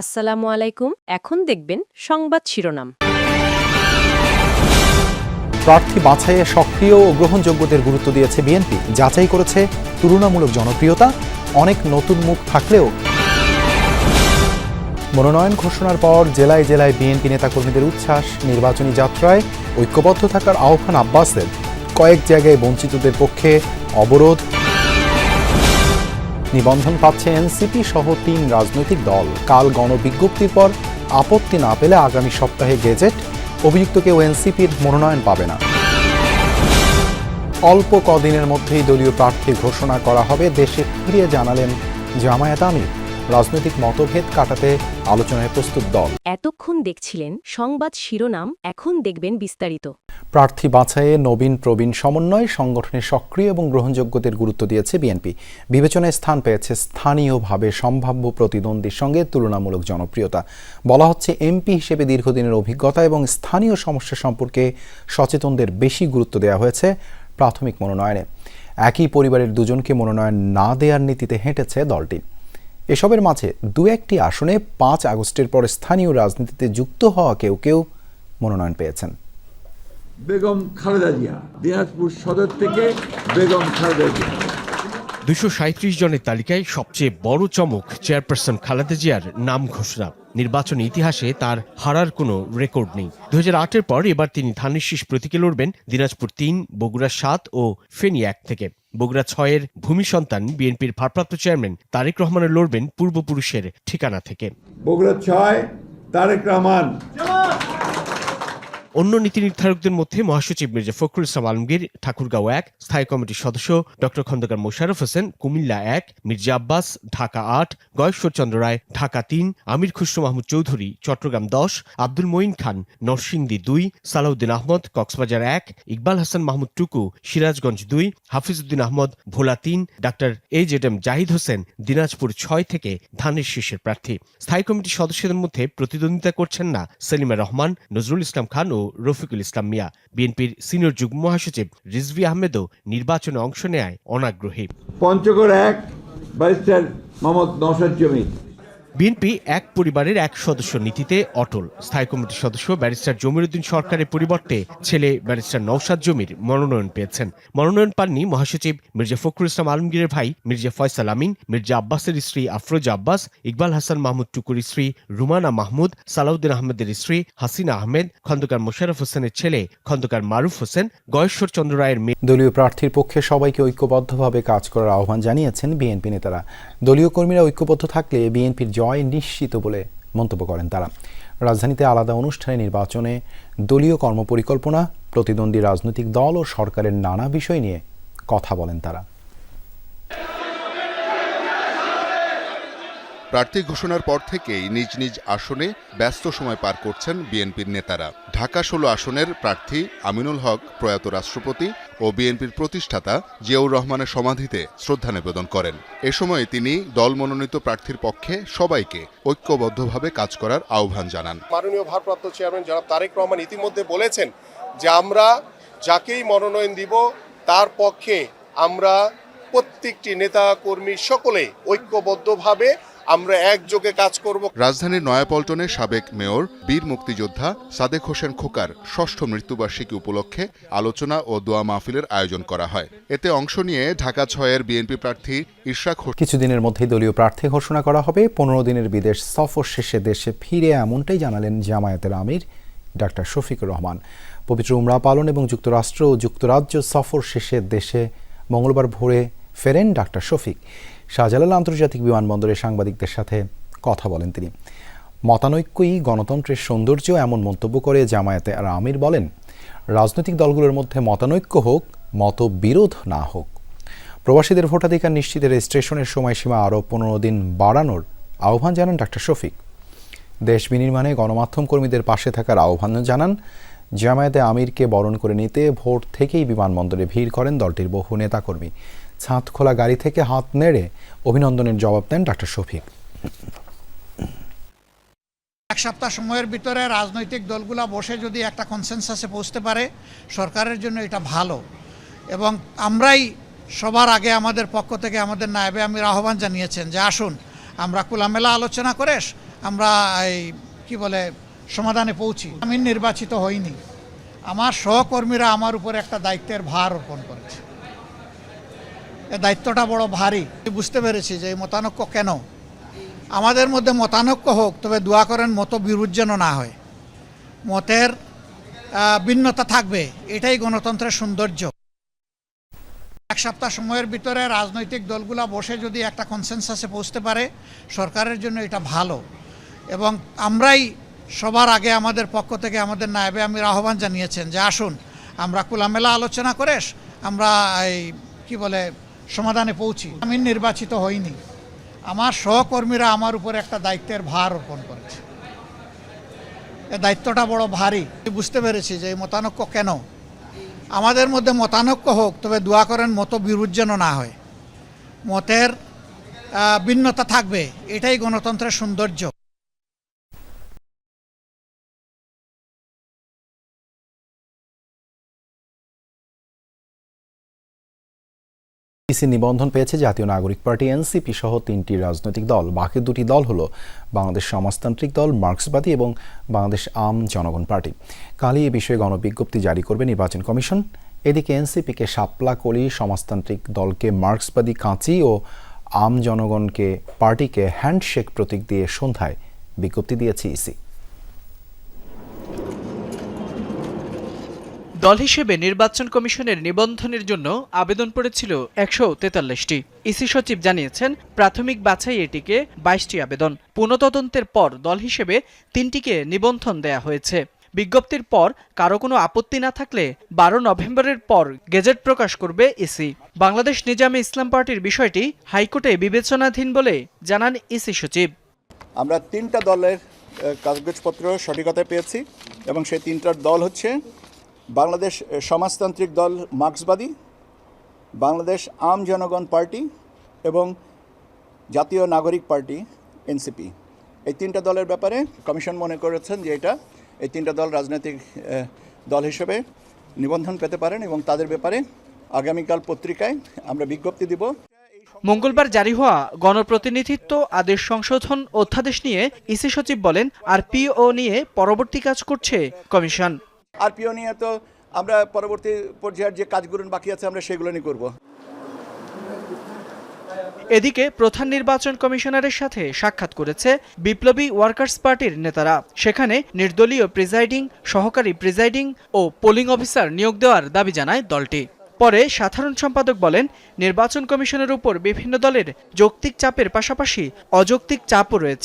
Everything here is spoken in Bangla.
আসসালামু আলাইকুম। এখন দেখবেন সংবাদ শিরোনাম। প্রার্থী বাছাইয়ে সক্রিয় ও গ্রহণযোগ্যদের গুরুত্ব দিয়েছে বিএনপি। যাচাই করেছে তুলনামূলক জনপ্রিয়তা, অনেক নতুন মুখ থাকলেও। মনোনয়ন ঘোষণার পর জেলায় জেলায় বিএনপি নেতাকর্মীদের উচ্ছ্বাস, নির্বাচনী যাত্রায় ঐক্যবদ্ধ থাকার আহ্বান আব্বাসের কয়েক জায়গায় বঞ্চিতদের পক্ষে অবরোধ নিবন্ধন পাচ্ছে এনসিপি সহ তিন রাজনৈতিক দল। কাল গণবিজ্ঞপ্তির পর আপত্তি না পেলে আগামী সপ্তাহে গেজেট। অভিযুক্ত কেউ এনসিপির মনোনয়ন পাবে না। অল্প কদিনের মধ্যেই দলীয় প্রার্থী ঘোষণা করা হবে। দেশে ফিরিয়ে জানালেন জামায়াত আমির। রাজনৈতিক মতভেদ কাটাতে আলোচনায় প্রস্তুত দল। এতক্ষণ দেখছিলেন সংবাদ শিরোনাম এখন দেখবেন বিস্তারিত। প্রার্থী বাছাইয়ে নবীন প্রবীণ সমন্বয় সংগঠনের সক্রিয় এবং গ্রহণযোগ্যদের গুরুত্ব দিয়েছে বিএনপি। বিবেচনায় স্থান পেয়েছে স্থানীয়ভাবে সম্ভাব্য প্রতিদ্বন্দ্বীর সঙ্গে তুলনামূলক জনপ্রিয়তা। বলা হচ্ছে এমপি হিসেবে দীর্ঘদিনের অভিজ্ঞতা এবং স্থানীয় সমস্যা সম্পর্কে সচেতনদের বেশি গুরুত্ব দেওয়া হয়েছে প্রাথমিক মনোনয়নে। একই পরিবারের দুজনকে মনোনয়ন না দেওয়ার নীতিতে হেঁটেছে দলটি। এসবের মাঝে দু একটি আসনে পাঁচ আগস্টের পর স্থানীয় রাজনীতিতে যুক্ত হওয়া কেউ কেউ মনোনয়ন পেয়েছেন। বেগম খালেদা জিয়া দিনাজপুর সদর থেকে বেগম খালেদা জিয়া। দুশো সাঁত্রিশ জনের তালিকায় সবচেয়ে বড় চমক চেয়ারপারসন খালেদা জিয়ার নাম ঘোষণা। নির্বাচনী ইতিহাসে তার হারার কোনো রেকর্ড নেই। দু হাজার পর এবার তিনি ধানের শীষ প্রতীকে লড়বেন দিনাজপুর তিন বগুড়া সাত ও ফেনী এক থেকে। বগুড়া ছয়ের ভূমি সন্তান বিএনপির ভারপ্রাপ্ত চেয়ারম্যান তারেক রহমানের লড়বেন পূর্বপুরুষের ঠিকানা থেকে। বগুড়া ছয়, তারেক রহমান। অন্য নীতি নির্ধারকদের মধ্যে মহাসচিব মির্জা ফখরুল ইসলাম আলমগীর, ঠাকুরগাঁও এক, স্থায়ী কমিটির সদস্য ডক্টর খন্দকার মোশাররফ হোসেন, কুমিল্লা এক, মির্জা আব্বাস, ঢাকা আট, গয়েশ্বরচন্দ্র রায়, ঢাকা তিন, আমির খুসরু মাহমুদ চৌধুরী, চট্টগ্রাম দশ, আব্দুল মঈন খান, নরসিংদী দুই, সালাউদ্দিন আহমদ, কক্সবাজার এক, ইকবাল হাসান মাহমুদ টুকু, সিরাজগঞ্জ দুই, হাফিজউদ্দিন আহমদ ভোলা তিন, doctor A Z M Zahid Hossain Dinajpur ছয় থেকে ধানের শীর্ষের প্রার্থী। স্থায়ী কমিটির সদস্যদের মধ্যে প্রতিদ্বন্দ্বিতা করছেন না সেলিমা রহমান, নজরুল ইসলাম খান ও রফিকুল ইসলাম মিয়া। বিএনপির সিনিয়র যুগ্ম মহাসচিব রিজভি আহমেদও নির্বাচনে অংশ নেয় অনাগ্রহী। পঞ্চগড় এক, ব্যারিস্টার মোহাম্মদ নৌসাদ জমির। বিএনপি এক পরিবারের এক সদস্য নীতিতে অটল। স্থায়ী কমিটির সদস্য ব্যারিস্টার জমিরুদ্দিন সরকারের পরিবর্তে ছেলে ব্যারিস্টার নওশাদ জমির মনোনয়ন পেয়েছেন। মনোনয়ন পাননি মহাসচিব মির্জা ফখরুল ইসলাম আলমগীরের ভাই মির্জা ফয়সাল আমিন, মির্জা আব্বাসের স্ত্রী আফরোজা আব্বাস, ইকবাল হাসান মাহমুদ টুকুর স্ত্রী রুমানা মাহমুদ, সালাউদ্দিন আহমেদের স্ত্রী হাসিনা আহমেদ, খন্দকার মোশারফ হোসেনের ছেলে খন্দকার মারুফ হোসেন, গয়েশ্বর চন্দ্র রায়ের মেয়ে দলীয় প্রার্থীর পক্ষে সবাইকে ঐক্যবদ্ধভাবে কাজ করার আহ্বান জানিয়েছেন বিএনপি নেতারা। দলীয় কর্মীরা ঐক্যবদ্ধ থাকলে বিএনপির জয় নিশ্চিত বলে মন্তব্য করেন তারা। রাজধানীতে আলাদা অনুষ্ঠানে নির্বাচনে দলীয় কর্মপরিকল্পনা, প্রতিদ্বন্দ্বী রাজনৈতিক দল ও সরকারের নানা বিষয় নিয়ে কথা বলেন তারা। প্রার্থী ঘোষণার পর থেকেই নিজ নিজ আসনে ব্যস্ত সময় পার করছেন বিএনপির নেতারা। ঢাকা ষোলো আসনের প্রার্থী আমিনুল হক, প্রয়াত রাষ্ট্রপতি ও বিএনপির প্রতিষ্ঠাতা জিয়াউর রহমানের সমাধিতে শ্রদ্ধা নিবেদন করেন। এ সময় তিনি দল মনোনীত প্রার্থীর পক্ষে সবাইকে ঐক্যবদ্ধভাবে কাজ করার আহ্বান জানান। মাননীয় ভারপ্রাপ্ত চেয়ারম্যান জনাব তারেক রহমান ইতিমধ্যে বলেছেন যে আমরা যাকেই মনোনয়ন দিব, তার পক্ষে আমরা প্রত্যেকটি নেতা কর্মী সকলে ঐক্যবদ্ধভাবে আমরা একযোগে কাজ করব। রাজধানীর নয়াপল্টনের সাবেক মেয়র বীর মুক্তিযোদ্ধা সাদেক হোসেন খোকার ষষ্ঠ মৃত্যুবার্ষিকী উপলক্ষে আলোচনা ও দোয়া মাহফিলের আয়োজন করা হয়। এতে অংশ নিয়ে ঢাকা ছয়ের বিএনপি প্রার্থী ইশরাক কিছুদিনের মধ্যেই দলীয় প্রার্থী ঘোষণা করা হবে। পনেরো দিনের বিদেশ সফর শেষে দেশে ফিরে এমনটাই জানালেন জামায়াতের আমির ডাক্তার শফিকুর রহমান। পবিত্র উমরা পালন এবং যুক্তরাষ্ট্র ও যুক্তরাজ্য সফর শেষে দেশে মঙ্গলবার ভোরে ফেরেন ডাক্তার শফিক। শাহজালাল আন্তর্জাতিক বিমানবন্দরে সাংবাদিকদের সাথে কথা বলেন তিনি। মতানৈক্যই গণতন্ত্রের সৌন্দর্য এমন মন্তব্য করে, জামায়াতে আর আমির বলেন, রাজনৈতিক দলগুলোর মধ্যে মতানৈক্য হোক, মতবিরোধ না হোক। প্রবাসীদের ভোটাধিকার নিশ্চিতের রেজিস্ট্রেশনের সময়সীমা আরও পনেরো দিন বাড়ানোর আহ্বান জানান ডাক্তার শফিক। দেশ বিনির্মাণে গণমাধ্যম কর্মীদের পাশে থাকার আহ্বান জানান, জামায়াতে আমিরকে বরণ করে নিতে ভোর থেকেই বিমানবন্দরে ভিড় করেন দলটির বহু নেতাকর্মী। ছাদ খোলা গাড়ি থেকে হাত নেড়ে অভিনন্দনের জবাব দেন ডাক্তার শফিক। এক সপ্তাহ সময়ের ভিতরে রাজনৈতিক দলগুলা বসে যদি একটা কনসেনসাসে পৌঁছতে পারে, সরকারের জন্য এটা ভালো। এবং আমরাই সবার আগে আমাদের পক্ষ থেকে আমাদের নায়েবে আমির আহ্বান জানিয়েছেন যে আসুন, আমরা খোলামেলা আলোচনা করে আমরা এই, কি বলে, সমাধানে পৌঁছি। আমি নির্বাচিত হইনি। আমার সহকর্মীরা আমার উপর একটা দায়িত্বের ভার অর্পণ করেছে। দায়িত্বটা বড় ভারী। বুঝতে পেরেছি যে এই মতানক্য কেন? আমাদের মধ্যে মতানৈক্য হোক, তবে দোয়া করেন মত বিরোধ যেন না হয়। মতের ভিন্নতা থাকবে, এটাই গণতন্ত্রের সৌন্দর্য। এক সপ্তাহ সময়ের ভিতরে রাজনৈতিক দলগুলা বসে যদি একটা কনসেনসাসে পৌঁছতে পারে, সরকারের জন্য এটা ভালো। এবং আমরাই সবার আগে আমাদের পক্ষ থেকে আমাদের নায়েবে আমির আহ্বান জানিয়েছেন যে আসুন, আমরা খোলামেলা আলোচনা করে, আমরা এই, কি বলে সমাধানে পৌঁছি। আমি নির্বাচিত হইনি। আমার সহকর্মীরা আমার উপর একটা দায়িত্বের ভার অর্পণ করেছে। এ দায়িত্বটা বড় ভারী। বুঝতে পেরেছি যে এই মতানক্য কেন? আমাদের মধ্যে মতানক্য হোক, তবে দোয়া করেন মত বিরোধ যেন না হয়। মতের ভিন্নতা থাকবে। এটাই গণতন্ত্রের সৌন্দর্য। ইসি নিবন্ধন পেয়েছে জাতীয় নাগরিক পার্টি, এনসিপি সহ তিনটি রাজনৈতিক দল। বাকি দুটি দল হলো বাংলাদেশ সমাজতান্ত্রিক দল, মার্ক্সবাদী এবং বাংলাদেশ আম জনগণ পার্টি। কালই এ বিষয়ে গণবিজ্ঞপ্তি জারি করবে নির্বাচন কমিশন। এদিকে এনসিপিকে শাপলা কলি সমাজতান্ত্রিক দলকে মার্ক্সবাদী কাঁচি ও আম জনগণকে পার্টিকে হ্যান্ডশেক প্রতীক দিয়ে সন্ধ্যায় বিজ্ঞপ্তি দিয়েছে ইসি। দল হিসেবে নির্বাচন কমিশনের নিবন্ধনের জন্য আবেদন পড়েছিল একশো তেতাল্লিশটি। ইসি সচিব জানিয়েছেন, প্রাথমিক বাছাই এটিকে বাইশটি আবেদন। পুনঃতদন্তের পর দল হিসেবে তিনটিকে নিবন্ধন দেয়া হয়েছে। বিজ্ঞপ্তির পর কারও কোনো আপত্তি না থাকলে বারো নভেম্বরের পর গেজেট প্রকাশ করবে ইসি। বাংলাদেশ নিজামে ইসলাম পার্টির বিষয়টি হাইকোর্টে বিবেচনাধীন বলে জানান ইসি সচিব। আমরা তিনটা দলের কাগজপত্র সঠিকতা পেয়েছি এবং সেই তিনটার দল হচ্ছে বাংলাদেশ সমাজতান্ত্রিক দল মার্ক্সবাদী, বাংলাদেশ আম জনগণ পার্টি এবং জাতীয় নাগরিক পার্টি, এনসিপি। এই তিনটা দলের ব্যাপারে কমিশন মনে করেছেন যে এটা, এই তিনটা দল রাজনৈতিক দল হিসেবে নিবন্ধন পেতে পারেন এবং তাদের ব্যাপারে আগামীকাল পত্রিকায় আমরা বিজ্ঞপ্তি দিব। মঙ্গলবার জারি হওয়া গণপ্রতিনিধিত্ব আদেশ সংশোধন অধ্যাদেশ নিয়ে ইসি সচিব বলেন, আর পিও নিয়ে পরবর্তী কাজ করছে কমিশন। আর পিও নিয়ে তো আমরা পরবর্তী পর্যায়ের যে কাজগুলো বাকি আছে, আমরা সেগুলো নিয়ে করব। এদিকে প্রধান নির্বাচন কমিশনারের সাথে সাক্ষাৎ করেছে বিপ্লবী ওয়ার্কার্স পার্টির নেতারা। সেখানে নির্দলীয় প্রিজাইডিং, সহকারী প্রিজাইডিং ও পোলিং অফিসার নিয়োগ দেওয়ার দাবি জানায় দলটি। পরে সাধারণ সম্পাদক বলেন, নির্বাচন কমিশনের উপর বিভিন্ন দলের যৌক্তিক চাপের পাশাপাশি অযৌক্তিক চাপও রয়েছে।